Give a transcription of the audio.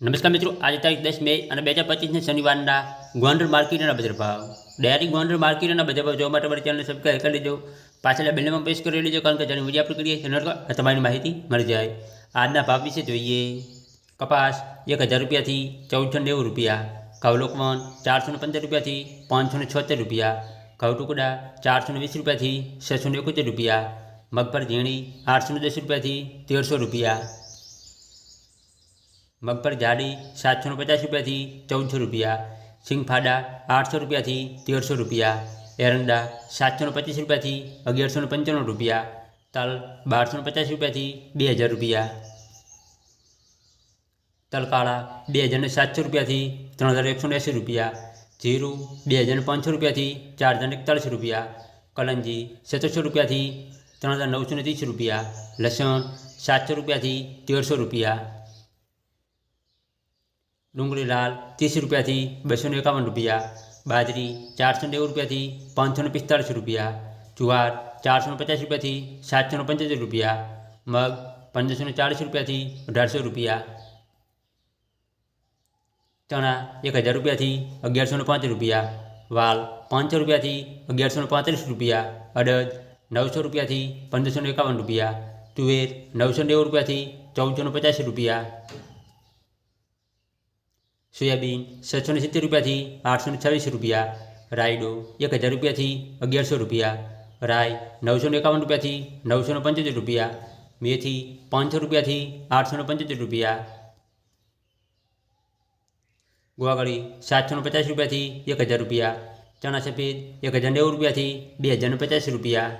નમસ્કાર મિત્રો આજે તારીખ દસ મે અને બે હજાર પચીસને શનિવારના ગોંડલ માર્કેટના બજાર ભાવ ડેરી ગોંડલ માર્કેટના બજાર ભાવ જોવા માટે અમારી ચેનલને સબસ્ક્રાઈબ કરી લેજો પાછળ બેલમાં પ્રેસ કરી લેજો કારણ કે જ્યારે વિડીયો આપણે કરીએ એનો અર્થ તમારી માહિતી મળી જાય આજના ભાવ વિશે જોઈએ કપાસ એક હજાર રૂપિયાથી ચૌદસો નેવું રૂપિયા ઘઉં લોકવન ચારસો ને પંદર રૂપિયાથી પાંચસો ને છોતેર રૂપિયા ઘઉં ટુકડા ચારસો ને વીસ રૂપિયાથી છસો ને એકોતેર રૂપિયા મગફળી ઝીણી આઠસો ને દસ રૂપિયાથી તેરસો રૂપિયા મગફળી જાડી સાતસો ને પચાસ રૂપિયાથી ચૌદસો રૂપિયા સિંગફાડા આઠસો રૂપિયાથી તેરસો રૂપિયા એરંડા સાતસો ને પચીસ રૂપિયાથી અગિયારસો ને પંચાણું રૂપિયા તલ બારસો ને પચાસ રૂપિયાથી બે હજાર રૂપિયા તલકાળા બે હજાર ને સાતસો રૂપિયાથી ત્રણ હજાર એકસો ને એંસી રૂપિયા જીરું બે હજાર ને પાંચસો રૂપિયાથી ચાર હજાર ને એકતાળીસ રૂપિયા કલંજી સત્તરસો રૂપિયાથી ત્રણ હજાર નવસો ને ત્રીસ રૂપિયા લસણ સાતસો રૂપિયાથી તેરસો રૂપિયા ડુંગળી લાલ ત્રીસ રૂપિયાથી બસો ને એકાવન રૂપિયા બાજરી ચારસો નેવું રૂપિયાથી પાંચસો ને પિસ્તાળીસ રૂપિયા જુવાર ચારસો ને પચાસ રૂપિયાથી સાતસો ને પંચોતેર રૂપિયા મગ પંદરસો ને ચાળીસ રૂપિયાથી અઢારસો રૂપિયા ચણા એક હજાર રૂપિયાથી અગિયારસો ને પાંચ રૂપિયા વાલ પાંચસો રૂપિયાથી અગિયારસો ને પાંત્રીસ રૂપિયા અડદ નવસો રૂપિયાથી પંદરસો ને એકાવન રૂપિયા તુવેર નવસો નેવું રૂપિયાથી ચૌદસો ને પચાસ રૂપિયા સોયાબીન સાતસો ને સિત્તેર રૂપિયાથી આઠસો ને છવ્વીસ રૂપિયા રાયડો એક હજાર રૂપિયાથી અગિયારસો રૂપિયા રાય નવસો ને એકાવન રૂપિયાથી નવસો ને પંચોતેર રૂપિયા મેથી પાંચસો રૂપિયાથી આઠસો ને પંચોતેર રૂપિયા ગુવાગળી સાતસો ને પચાસ રૂપિયાથી એક હજાર રૂપિયા ચણા સફેદ એક હજાર નેવું રૂપિયાથી બે હજાર ને પચાસ રૂપિયા